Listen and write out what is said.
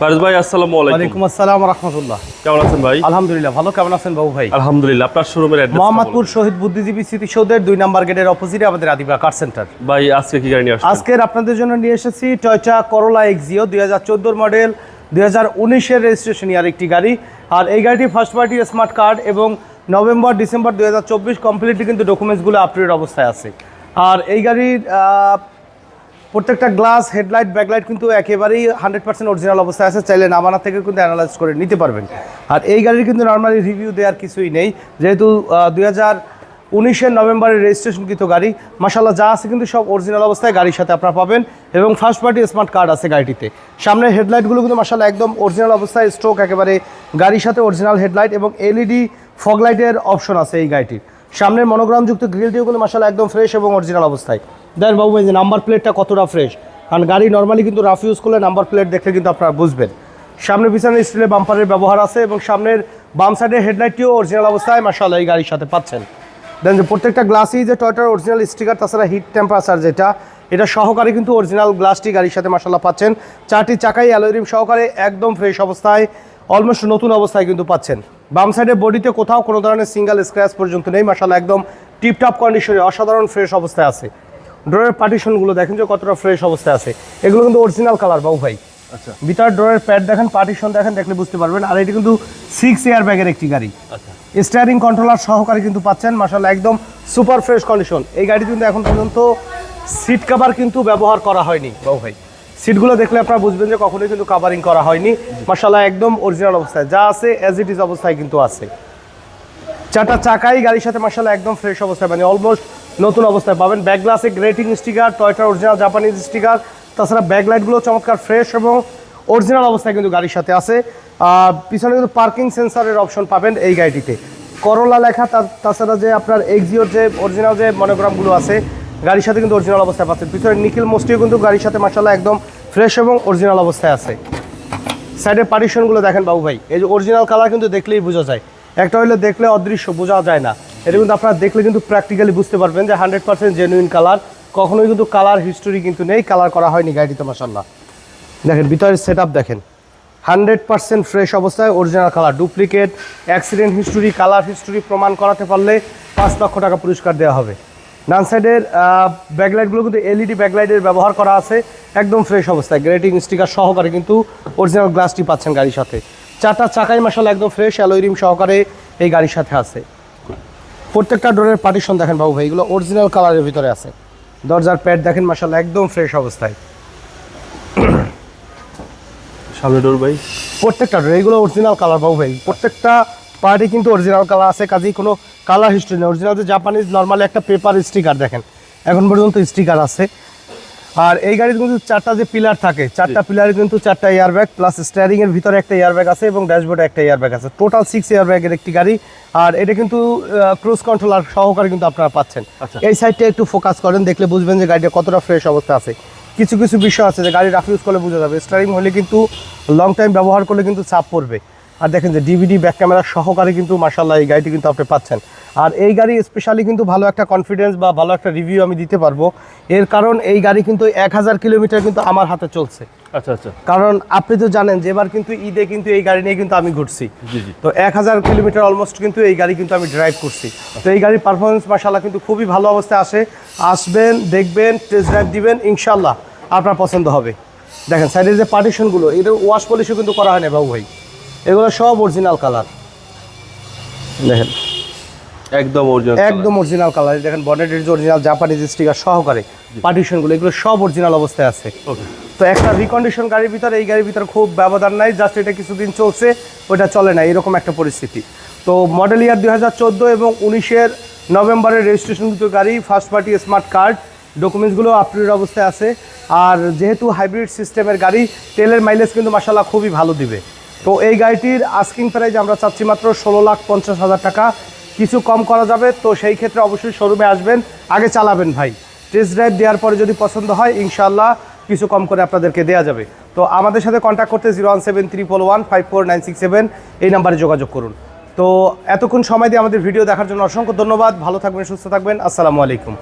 ফারুজ ভাই আসসালামু আলাইকুম। ওয়ালাইকুম আসসালাম রহমতুল্লাহ। কেমন আছেন ভাই? আলহামদুলিল্লাহ ভালো। কেমন আছেন বাবু ভাই? আলহামদুলিল্লাহ আপনার শোরুমের অ্যাড্রেস মোহাম্মদপুর শহীদ বুদ্ধিজীবী স্মৃতিসৌধের দুই নম্বর গেটের অপোজিটে আমাদের আদিবা কার সেন্টার ভাই আজকে কি গাড়ি নিয়ে আসছেন? আজকের আপনাদের জন্য নিয়ে এসেছি টয়টা করোলা এক্সিও দুই হাজার চোদ্দোর মডেল দুই হাজার উনিশের রেজিস্ট্রেশন ইয়ার একটি গাড়ি। আর এই গাড়িটি ফার্স্ট পার্টি স্মার্ট কার্ড এবং নভেম্বর ডিসেম্বর দুই হাজার চব্বিশ কমপ্লিটলি কিন্তু ডকুমেন্টসগুলো আপডেট অবস্থায় আছে। আর এই গাড়ির প্রত্যেকটা গ্লাস, হেডলাইট, ব্যাকলাইট কিন্তু একেবারেই হান্ড্রেড পার্সেন্ট অরিজিনাল অবস্থায় আছে। চাইলে নামানা থেকে কিন্তু অ্যানালাইজ করে নিতে পারবেন। আর এই গাড়ির কিন্তু নর্মালি রিভিউ দেওয়ার কিছুই নেই। যেহেতু দুই হাজার উনিশের নভেম্বরের রেজিস্ট্রেশনকৃত গাড়ি মাসাল্লাহ যা আছে কিন্তু সব অরিজিনাল অবস্থায় গাড়ির সাথে আপনারা পাবেন। এবং ফার্স্ট পার্টি স্মার্ট কার্ড আছে গাড়িটিতে। সামনের হেডলাইটগুলো কিন্তু মাসাল্লাহ একদম অরিজিনাল অবস্থায় স্ট্রোক একেবারে গাড়ির সাথে অরিজিনাল হেডলাইট এবং এলইডি ফগলাইটের অপশন আছে এই গাড়িটির। সামনের মনোগ্রামযুক্ত গ্রিলটিও কিন্তু মাসাল্লাহ একদম ফ্রেশ এবং অরিজিনাল অবস্থায়। দেখেন বাবু, এই যে নাম্বার প্লেটটা কতটা ফ্রেশ কারণ গাড়ি নর্মালি কিন্তু রাফ ইউজ করলে নাম্বার প্লেট দেখলে কিন্তু আপনারা বুঝবেন। সামনে পিছনে স্টিলের বাম্পারের ব্যবহার আছে এবং সামনের বাম সাইডের হেডলাইটটিও অরিজিনাল অবস্থায় মাসাল্লাহ এই গাড়ির সাথে পাচ্ছেন। দেন যে প্রত্যেকটা গ্লাসই যে টয়টার অরিজিনাল স্টিকার তাছাড়া হিট টেম্পারেচার যেটা, এটা সহকারে কিন্তু অরিজিনাল গ্লাসটি গাড়ির সাথে মাসাল্লাহ পাচ্ছেন। চারটি চাকাই অ্যালোরিম সহকারে একদম ফ্রেশ অবস্থায় অলমোস্ট নতুন অবস্থায় কিন্তু পাচ্ছেন। বাম সাইডে বডিতে কোথাও কোনো ধরনের সিঙ্গেল স্ক্র্যাচ পর্যন্ত নেই মাসাল্লাহ একদম টিপটপ কন্ডিশনে অসাধারণ ফ্রেশ অবস্থায় আছে। ড্রয়ের পার্টিশনগুলো দেখেন যে কতটা ফ্রেশ অবস্থায় আছে। এগুলো কিন্তু অরিজিনাল কালার বাবু ভাই। আচ্ছা। ভিতর ড্রয়ের প্যাড দেখেন পার্টিশন দেখেন দেখলে বুঝতে পারবেন। আর এটি কিন্তু সিক্স এয়ার ব্যাগের একটি গাড়ি। আচ্ছা। স্টিয়ারিং কন্ট্রোলার সহকারে কিন্তু পাচ্ছেন মাসাল্লাহ একদম সুপার ফ্রেশ কন্ডিশন এই গাড়ি কিন্তু এখন পর্যন্ত সিট কাভার কিন্তু ব্যবহার করা হয়নি বাবু ভাই। সিটগুলো দেখলে আপনারা বুঝবেন যে কখনোই কিন্তু কাভারিং করা হয়নি। মাসাল্লাহ একদম অরিজিনাল অবস্থায়। যা আছে অ্যাজ ইট ইজ অবস্থায় কিন্তু আছে। চারটা চাকাই গাড়ির সাথে মাসাল্লাহ একদম ফ্রেশ অবস্থায় মানে অলমোস্ট নতুন অবস্থায় পাবেন ব্যাক গ্লাসে গ্রেটিং স্টিকার টয়টার অরিজিনাল জাপানিজ স্টিকার, তাছাড়া ব্যাক লাইটগুলো চমৎকার ফ্রেশ এবং অরিজিনাল অবস্থায় কিন্তু গাড়ির সাথে আছে। পিছনে কিন্তু পার্কিং সেন্সারের অপশন পাবেন এই গাড়িটিতে। করলা লেখা তাছাড়া যে আপনার এক্সিওর যে অরিজিনাল যে মনোগ্রামগুলো আছে, গাড়ির সাথে কিন্তু অরিজিনাল অবস্থায় পাচ্ছেন। পিছনে নিখিল মোস্টিও কিন্তু গাড়ির সাথে মাসাল্লাহ একদম ফ্রেশ এবং অরিজিনাল অবস্থায় আছে। সাইডের পার্টিশনগুলো দেখেন বাবু ভাই, এই যে অরিজিনাল কালার কিন্তু দেখলেই বোঝা যায়। একটা হইলে দেখলে অদৃশ্য, বোঝা যায় না। এটা কিন্তু আপনারা দেখলে কিন্তু প্র্যাকটিক্যালি বুঝতে পারবেন যে হান্ড্রেড পার্সেন্ট জেনুইন কালার কখনোই কিন্তু কালার হিস্টোরি কিন্তু নেই কালার করা হয়নি গাড়িতে মাসাল্লাহ দেখেন, ভিতরের সেট দেখেন। হান্ড্রেড পার্সেন্ট ফ্রেশ অবস্থায় original colour duplicate accident history colour history প্রমাণ করাতে পারলে পাঁচ লক্ষ টাকা পুরস্কার দেওয়া হবে। ডান সাইডের ব্যাকলাইটগুলো কিন্তু এলইডি ব্যাকলাইটের ব্যবহার করা আছে, একদম ফ্রেশ অবস্থায়। গ্রেটিং স্টিকার সহকারে কিন্তু অরিজিনাল গ্লাসটি পাচ্ছেন গাড়ির সাথে। চারটা চাকাই মাসাল একদম ফ্রেশ অ্যালোরিম সহকারে এই গাড়ির সাথে আছে। প্রত্যেকটা ডোরের পার্টিশন দেখেন বাবু ভাই এগুলো অরিজিনাল কালারের ভিতরে আছে। দরজার প্যাড দেখেন মাসাল একদম ফ্রেশ অবস্থায়। সামনে ডোর ভাই। প্রত্যেকটা ডোর এগুলো অরিজিনাল কালার বাবু ভাই। প্রত্যেকটা পার্টি কিন্তু অরিজিনাল কালার আছে কাজেই কোনো কালার হিস্ট্রি নেই। অরিজিনাল যে জাপানিজ নর্মালি একটা পেপার স্টিকার দেখেন এখন পর্যন্ত স্টিকার আছে। আর এই গাড়িতে কিন্তু চারটা যে পিলার থাকে চারটা পিলারে কিন্তু চারটা এয়ার ব্যাগ প্লাস স্টিয়ারিং এর ভিতরে একটা এয়ার ব্যাগ আছে এবং ড্যাশবোর্ডে একটা এয়ার ব্যাগ আছে। টোটাল সিক্স এয়ার ব্যাগের একটি গাড়ি। আর এটা কিন্তু ক্রুজ কন্ট্রোলার সহকারে কিন্তু আপনারা পাচ্ছেন। আচ্ছা। এই সাইডটা একটু ফোকাস করেন দেখলে বুঝবেন যে গাড়িটা কতটা ফ্রেশ অবস্থা আছে। কিছু কিছু বিষয় আছে যে গাড়ি রাফ ইউজ করলে বোঝা যাবে। স্টারিং হলে কিন্তু লং টাইম ব্যবহার করলে কিন্তু চাপ পড়বে। আর দেখেন যে ডিভিডি ব্যাক ক্যামেরা সহকারে কিন্তু মার্শাল্লাহ এই গাড়িটি কিন্তু আপনি পাচ্ছেন। আর এই গাড়ি স্পেশালি কিন্তু ভালো একটা কনফিডেন্স বা ভালো একটা রিভিউ আমি দিতে পারব। এর কারণ এই গাড়ি কিন্তু এক হাজার কিলোমিটার কিন্তু আমার হাতে চলছে। আচ্ছা আচ্ছা। কারণ আপনি তো জানেন যে এবার কিন্তু ঈদে কিন্তু এই গাড়ি নিয়ে কিন্তু আমি ঘুরছি। তো এক হাজার কিলোমিটার অলমোস্ট কিন্তু এই গাড়ি কিন্তু আমি ড্রাইভ করছি। তো এই গাড়ির পারফরমেন্স মাসাল্লাহ কিন্তু খুবই ভালো অবস্থায় আসে। আসবেন দেখবেন টেস্ট ড্রাইভ দিবেন ইনশাল্লাহ আপনার পছন্দ হবে। দেখেন সাইডের যে পার্টিশনগুলো এটা ওয়াশ পলিশও কিন্তু করা হয় না বাবু ভাই। এগুলো সব অরিজিনাল কালার দেখেন। একদম অরিজিনাল একদম অরিজিনাল কালার দেখেন বনেটের যে অরিজিনাল জাপানিজ স্টিকার সহকারে পার্টিশনগুলো এগুলো সব অরিজিনাল অবস্থায় আছে। তো একটা রিকন্ডিশন গাড়ির ভিতরে এই গাড়ির ভিতরে খুব ব্যবধান নাই জাস্ট এটা কিছুদিন চলছে ওইটা চলে না এরকম একটা পরিস্থিতি। তো মডেল ইয়ার দুই হাজার চোদ্দ এবং উনিশের নভেম্বরের রেজিস্ট্রেশন দুটো গাড়ি ফার্স্ট পার্টি স্মার্ট কার্ড ডকুমেন্টসগুলো আপডেট অবস্থায় আছে। আর যেহেতু হাইব্রিড সিস্টেমের গাড়ি তেলের মাইলেজ কিন্তু মাসাল্লাহ খুবই ভালো দিবে। তো এই গাড়িটির আস্কিং প্রাইস আমরা চাচ্ছি মাত্র ষোলো লাখ পঞ্চাশ হাজার টাকা। কিছু কম করা যাবে, তো সেই ক্ষেত্রে অবশ্যই শোরুমে আসবেন, আগে চালাবেন ভাই। টেস্ট ড্রাইভ দেওয়ার পরে যদি পছন্দ হয় ইনশাল্লাহ কিছু কম করে আপনাদেরকে দেওয়া যাবে। তো আমাদের সাথে কন্ট্যাক্ট করতে zero one seven four one five four nine six seven এই নাম্বারে যোগাযোগ করুন। তো এতক্ষণ সময় দিয়ে আমাদের ভিডিও দেখার জন্য অসংখ্য ধন্যবাদ, ভালো থাকবেন, সুস্থ থাকবেন, আসসালামু আলাইকুম।